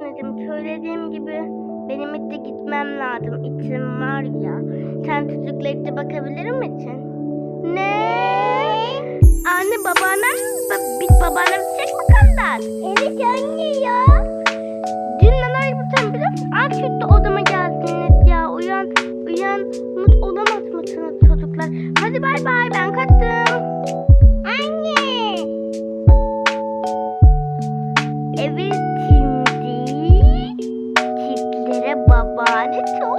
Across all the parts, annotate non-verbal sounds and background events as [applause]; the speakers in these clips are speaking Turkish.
Dedim Söylediğim gibi benim itte gitmem lazım. İçim var ya. Sen tutuklayıp bakabilirim için. Ne? Anne babaannem ba bir babaannem çek mi kadar? Evet anne ya. Dün neler yaptın biliyor musun? Aa odama geldiniz ya. Uyan uyan mut olamaz mısınız çocuklar? Hadi bay bay ben kaçtım. Anne. wanted to.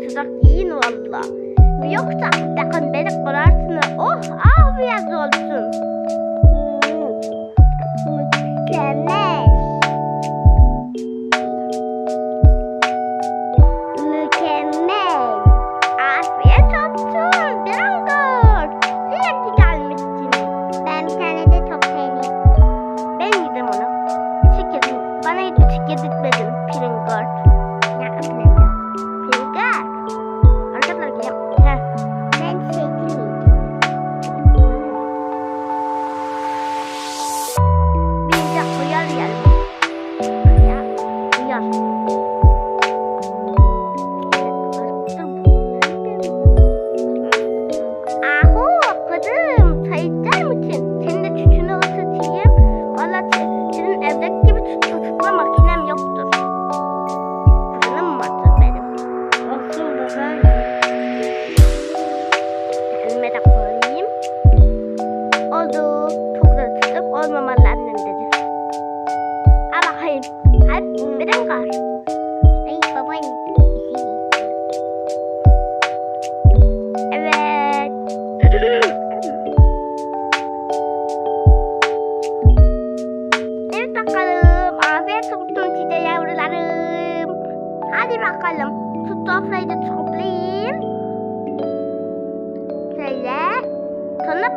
sıcak yiyin valla. Yoksa bakın beni kırarsınız. Oh ah biraz olsun. Mükemmel.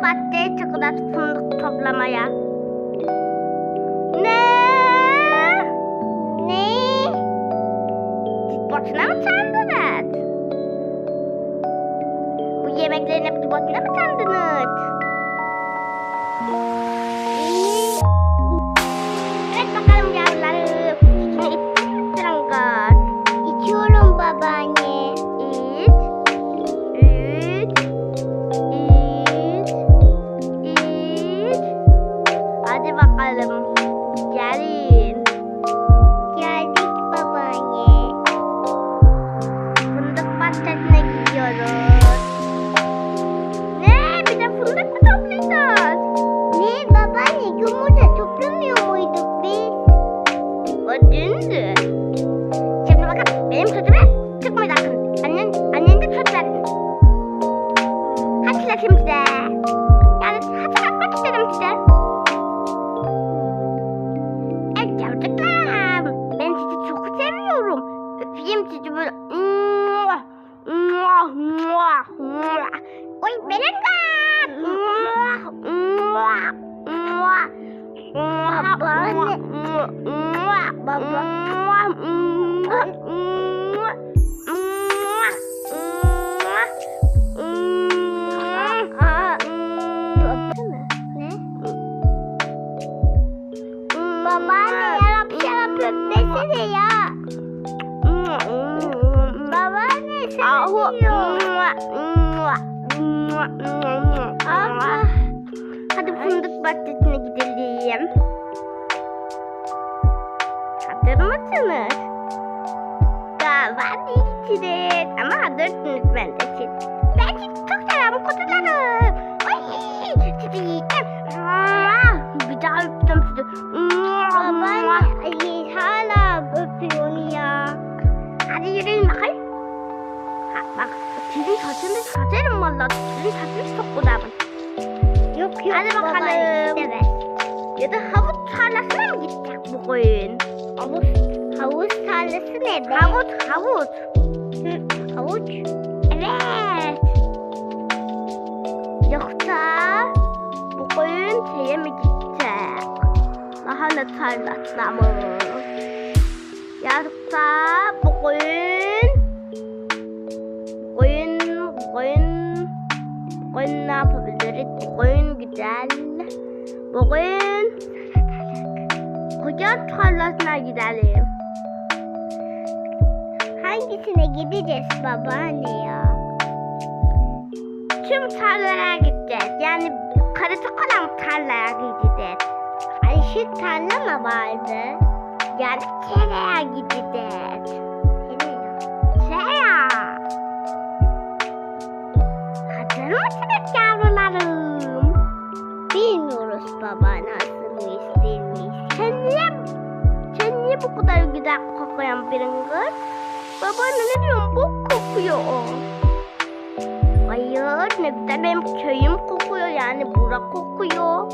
bahçeye çıkacağız fındık toplamaya. Ne? Ne? Siz boşuna mı sandınız? Bu yemeklerin hepsi boşuna mı sandınız? 有拇指 Abla. Hadi fındık bahçesine gidelim. Hazır mısınız? Davan içiniz. Ama hazırsınız ben de siz. Ben sizi çok severim kutularım. Ay, sizi yiyeceğim. Bir daha öptüm sizi. Mua. hala öpüyorsun ya. Hadi yürüyün bakayım. Ha, bak sizin saçını saçarım valla. Sizin saçınız çok güzel. Yok yok Hadi bakalım. Ya da havuz tarlasına mı gidecek bugün? Havuz, havuz tarlası ne be? Havuz, havuz. Hı, havuç? Evet. Yoksa bugün şeye mi gidecek? Lahana tarlasına mı? Yoksa bugün bugün bugün bugün ne yapabiliriz? Bugün güzel. Bugün koca tarlasına gidelim. Hangisine gideceğiz babaanne ya? Tüm tarlalara gideceğiz. Yani karısı olan tarlaya gideceğiz. Karışık tarla mı vardı? Yani seraya gideceğiz. Kız? Babaanne ne diyorsun? Bok kokuyor o. Hayır ne güzel benim köyüm kokuyor yani bura kokuyor.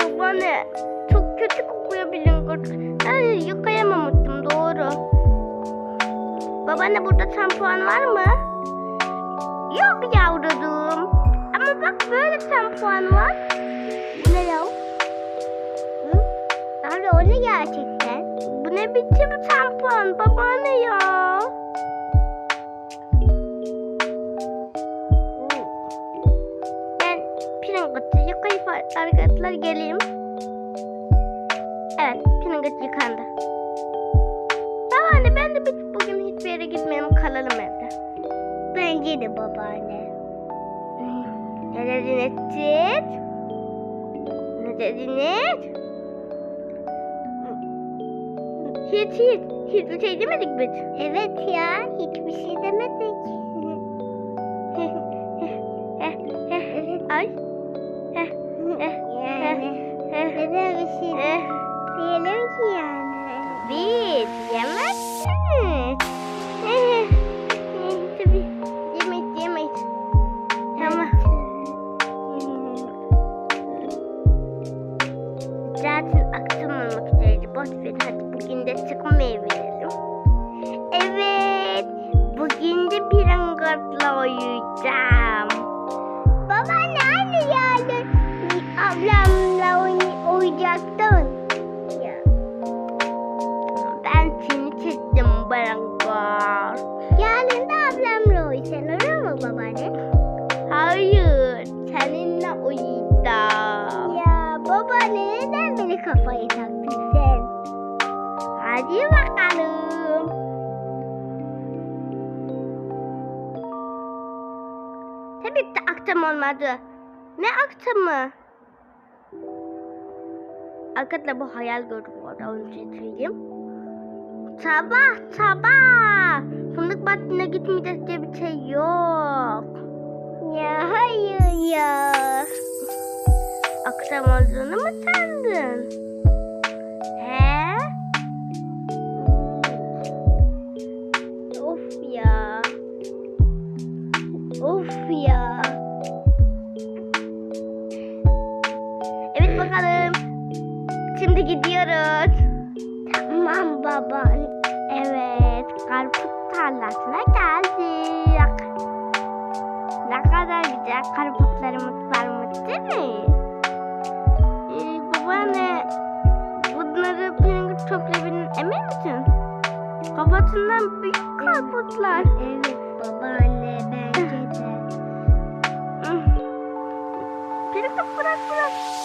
Babaanne çok kötü kokuyor kız. Ay, yıkayamamıştım doğru. Babaanne burada şampuan var mı? Yok yavrucuğum. Ama bak böyle şampuan var. Bu ne ya? Abi o ne gerçekten? Bu şampuan babaanne ya? Ben Pringot'u yıkayıp arkadaşlar geleyim. Evet Pringot yıkandı. Babaanne ben de bugün hiçbir yere gitmeyelim kalalım evde. Bence de babaanne. Ne dediniz siz? Ne dediniz? Hiç hiç. Hiçbir şey demedik biz. Evet ya. Hiçbir şey demedik. Ne akşamı? Arkadaşlar bu hayal gördüm orada onu söyleyeyim. Sabah sabah. Fındık bahçesine gitmeyeceğiz diye bir şey yok. Ya hayır ya. Akşam olduğunu mu sandın? He? Of ya. Of ya. Şimdi gidiyoruz. Tamam baba. Evet. Karpuz tarlasına geldik. Ne kadar güzel karpuzlarımız varmış değil mi? Ee, babaanne bunları pirinç toplayabilir emin misin? Kafasından büyük karpuzlar. Evet babaanne bence de. Pirinç bırak bırak.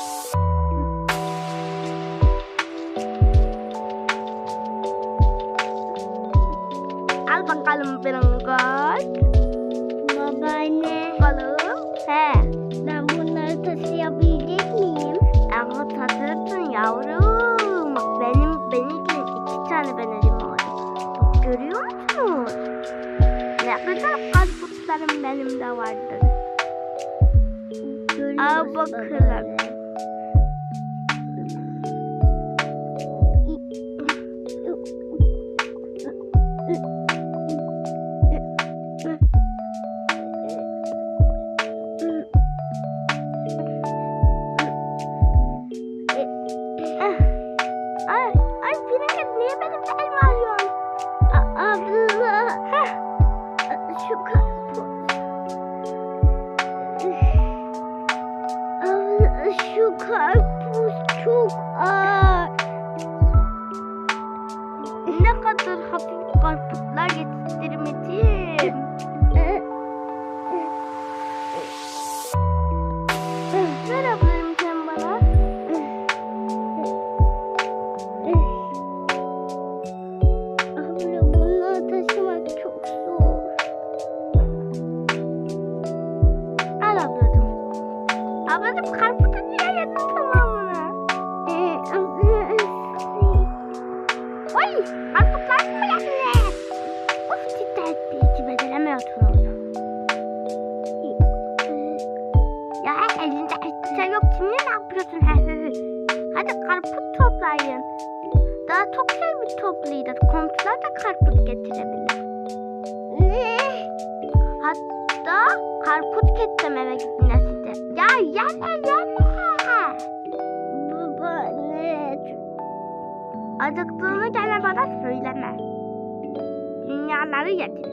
Yedin.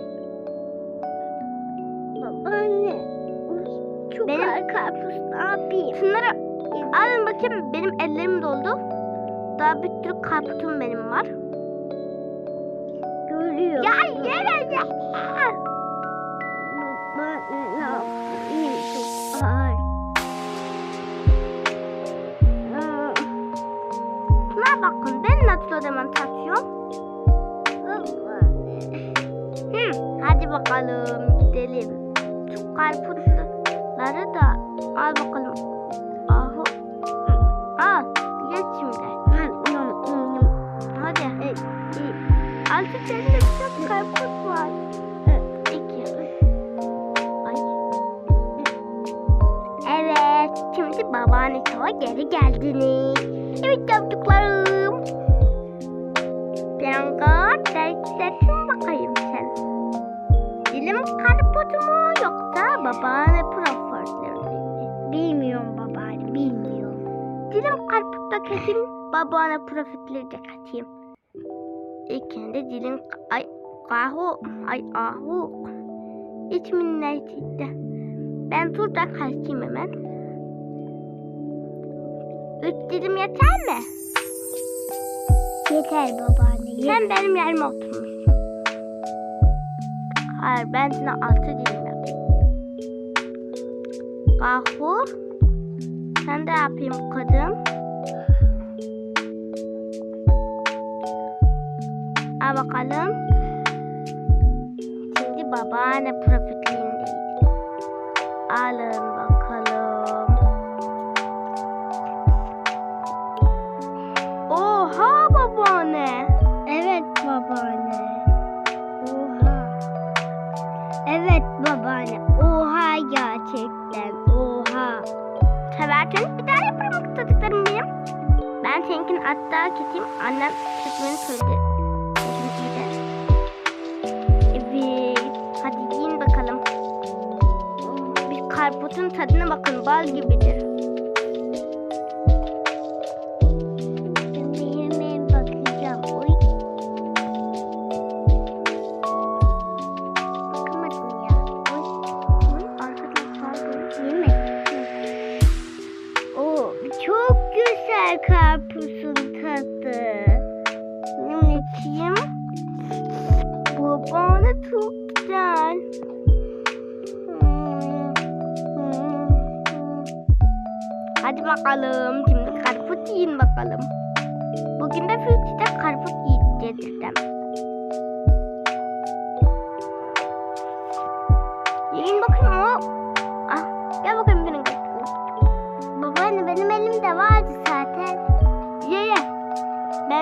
Babaanne. Çok Benim- ağır karpuz ne yapayım? Şunları alın bakayım benim ellerim doldu. Daha bir sürü karpuzum benim var. Görüyorum. Ya yeme yeme. Babaanne ne yapayım? Çok ağır. Şuna bakın ben nasıl ödemem bakalım gidelim. Şu karpuzları da al bakalım. Ahu. Al geç şimdi. Hadi. Altı tane çok karpuz var. İki. Ay. Evet, şimdi babaanne geri geldiniz. Evet çocuklarım. Babaanne mü? Bilmiyorum babaanne, bilmiyorum. Dilim karpuzda keseyim, babaanne profitleri de katayım. İlkinde dilin ay kahu ay ahu. İçimin neydi? Ben turda kaçayım hemen. Üç dilim yeter mi? Yeter babaanne, Sen benim yerime oturmuşsun. Hayır ben sana altı dilim Kahu. Sen de yapayım kadın. Al bakalım. Şimdi babaanne profitliğindeyiz. Alın hatta keseyim. Annem kesmeni söyledi. Evet. Hadi yiyin bakalım. Bir karpuzun tadına bakın. Bal gibidir.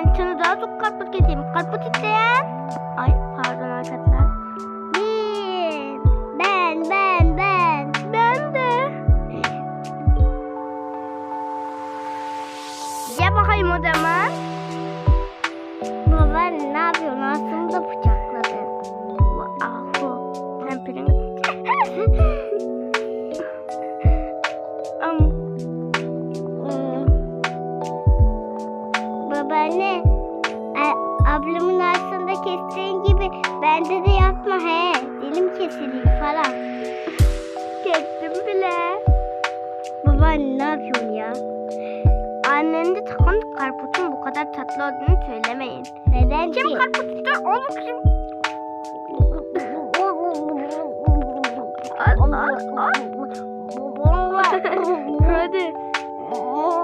Ben sana daha çok karpuz getireyim. Karpuz isteyen. Ay pardon arkadaşlar. Kim ki? karpuzdur oğlum kim? Allah Allah. Hadi. Bu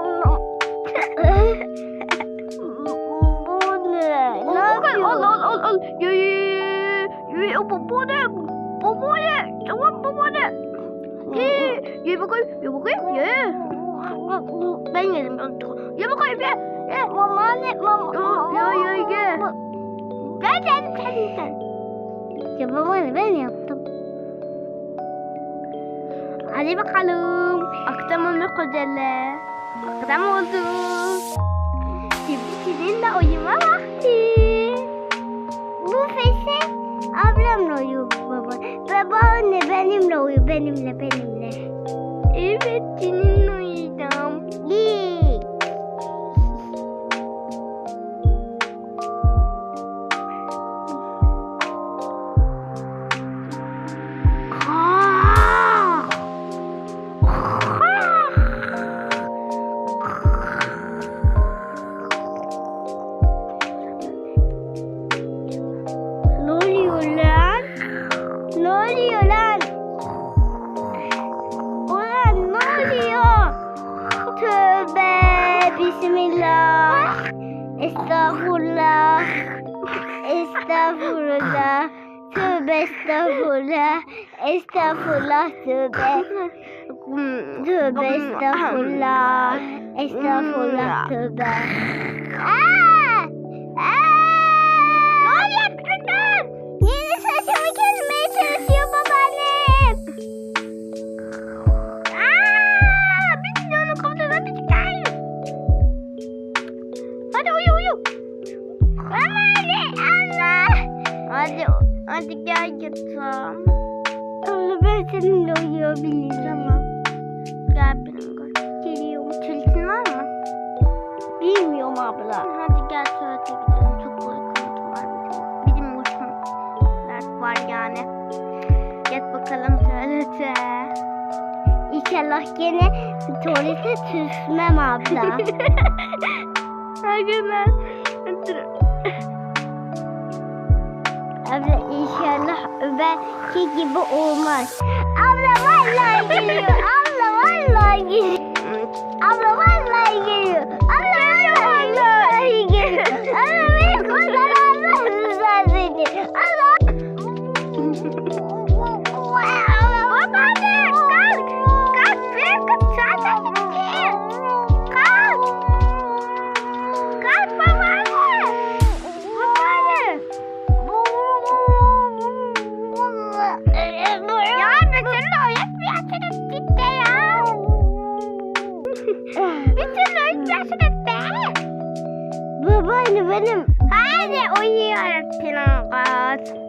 ne? Al al al al. Ye ye ye. Baba ne? Baba ne? Tamam baba ne? Ye. Ye bakayım. Ye bakayım. Ye. Ben yedim. Ye bakayım ye. Ye. Mama ne? Mama. Ya ya sen. Ya babaanne ben yaptım. Hadi bakalım. Akşam olmak üzere. Akşam oldu. Şimdi sizinle uyuma vakti. Bu fese ablamla uyuyor baba. Babaanne benimle uyuyor. Benimle benimle. Evet seninle estağfurullah. Tövbe. Tövbe estağfurullah. Estağfurullah tövbe. Aa! Aa! Ne oluyor çocuklar? Yeni saçımı kesmeye çalışıyor babaannem. Aa, bir milyonu kapıdan bir çıkar. Hadi uyu uyu. Babaanne Allah. Hadi hadi gel yatağım. Seninle uyuyabilirim. Tamam. Gel benimle. Geliyorum. Tülsün var mı? Bilmiyorum abla. Hadi gel tuvalete gidelim. Çok uykum var bizim. Uykumlar var yani. Gel bakalım tuvalete. İnşallah gene tuvalete tüsmem abla. [laughs] Ben. Dur. abla inşallah belki gibi olmaz. Abla vallahi geliyor. abla vallahi geliyor. Abla vallahi geliyor. Abla uyutmuyorsunuz be. Babaanne benim. Hadi uyuyoruz Pinangat.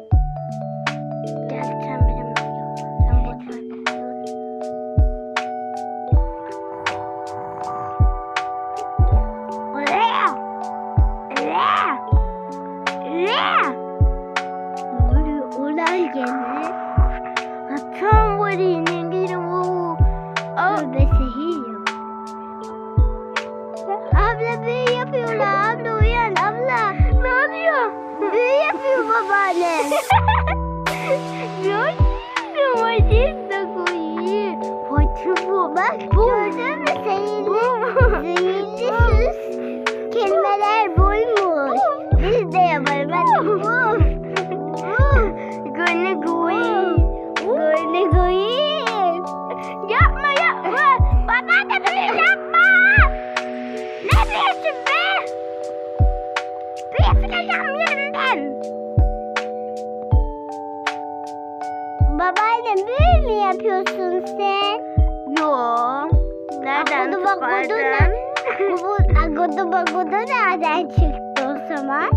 Akodu bagodu nereden çıktı o zaman?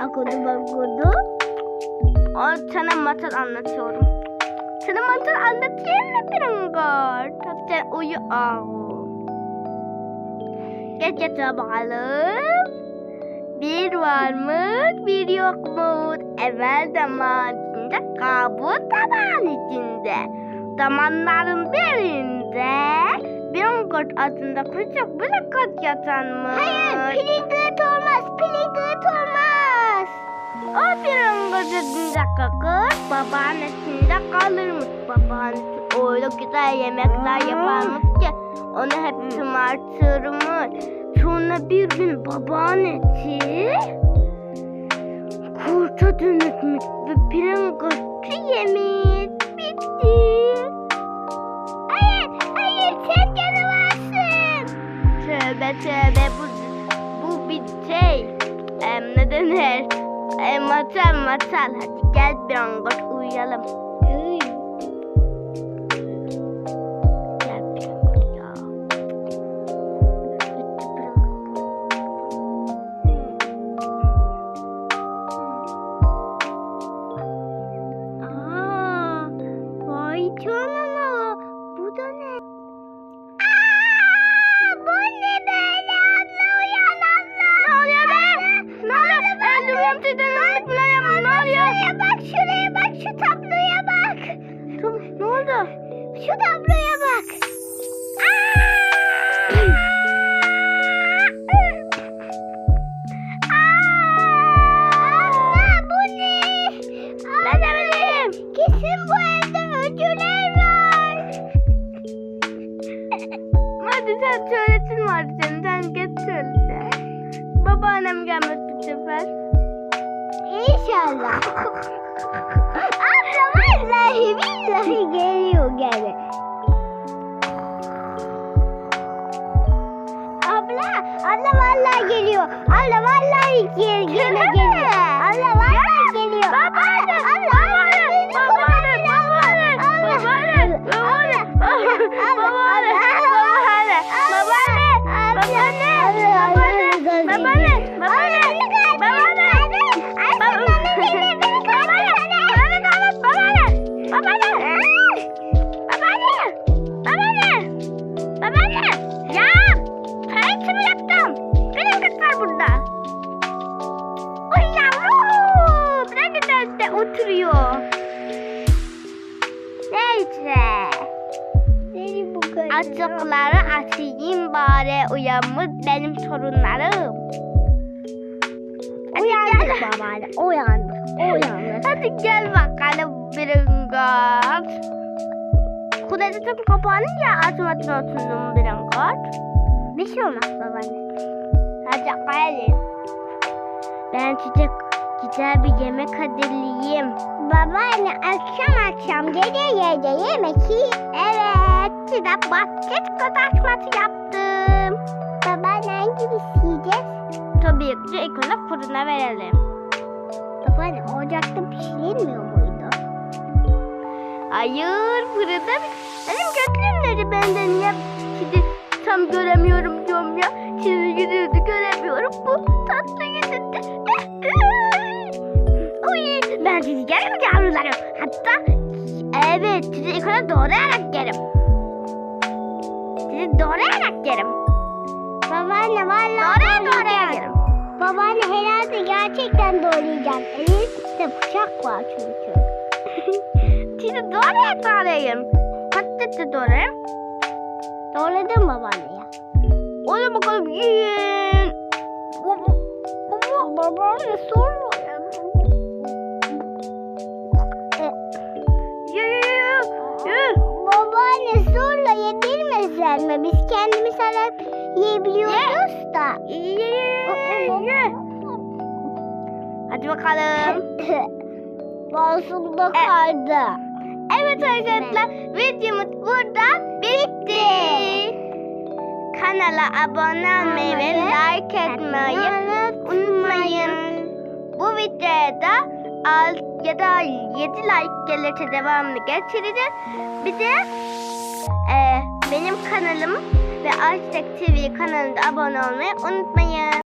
Akodu bagodu. O sana masal anlatıyorum. Sana masal anlatayım mı? Hadi sen uyu al. Gece sabahlık. Bir varmış bir yokmuş. Evvel zaman içinde kabus zaman içinde. Zamanların birinde Pringles adında küçük bir kız yatanmış. Hayır, Pringlet olmaz, Pringlet olmaz. O Pringles'ın kız babaannesinde kalırmış. Babaannesi öyle güzel yemekler yaparmış ki onu hep şımartırmış. Sonra bir gün babaannesi kurta dönüşmüş ve Pringles'ı yemiş. Tövbe bu, bu bir şey. Em, ne denir? Em, masal masal. Hadi gel Pringles uyuyalım. Babaannem gelmez bu sefer. İnşallah. Abla vallahi billahi geliyor gene. Abla, abla vallahi geliyor. Abla vallahi gel, gene geliyor. Abla vallahi geliyor. Babaanne, abla, babaanne, beni babaanne, kurtarın, abla. Akşam akşam gece gece yemek yiyin. Evet, size basket kızartması yaptım. Babaanne hangimiz yiyeceğiz? Tabii ki önce fırına verelim. Babaanne ocakta pişirilmiyor muydu? Hayır, fırında? Benim gözlerim benden ya? Sizi tam göremiyorum diyorum ya. Yüzünüzü göremiyorum. Bu tatlı yüzünde. [laughs] Yerim yavrularım. Hatta evet sizi önce doğrayarak yerim. Sizi doğrayarak yerim. Babaanne vallahi Doğraya doğraya yerim. Babaanne herhalde gerçekten doğrayacağım. Elimde bıçak var çünkü. [laughs] Sizi doğraya doğraya yerim. Patatesi doğrayayım. Doğradın mı babaanne ya? Hadi bakalım yiyin. Baba, baba, Babaanne sorma mi? Biz kendimiz alıp yiyebiliyoruz da. Hadi bakalım. [laughs] Boğazımda E- kaldı. Evet arkadaşlar videomuz burada bitti. Kanala abone olmayı ve like etmeyi unutmayın. Bu videoda al ya da 7 like gelirse devamını getireceğiz. Bir de benim kanalım ve Açtık TV kanalına abone olmayı unutmayın.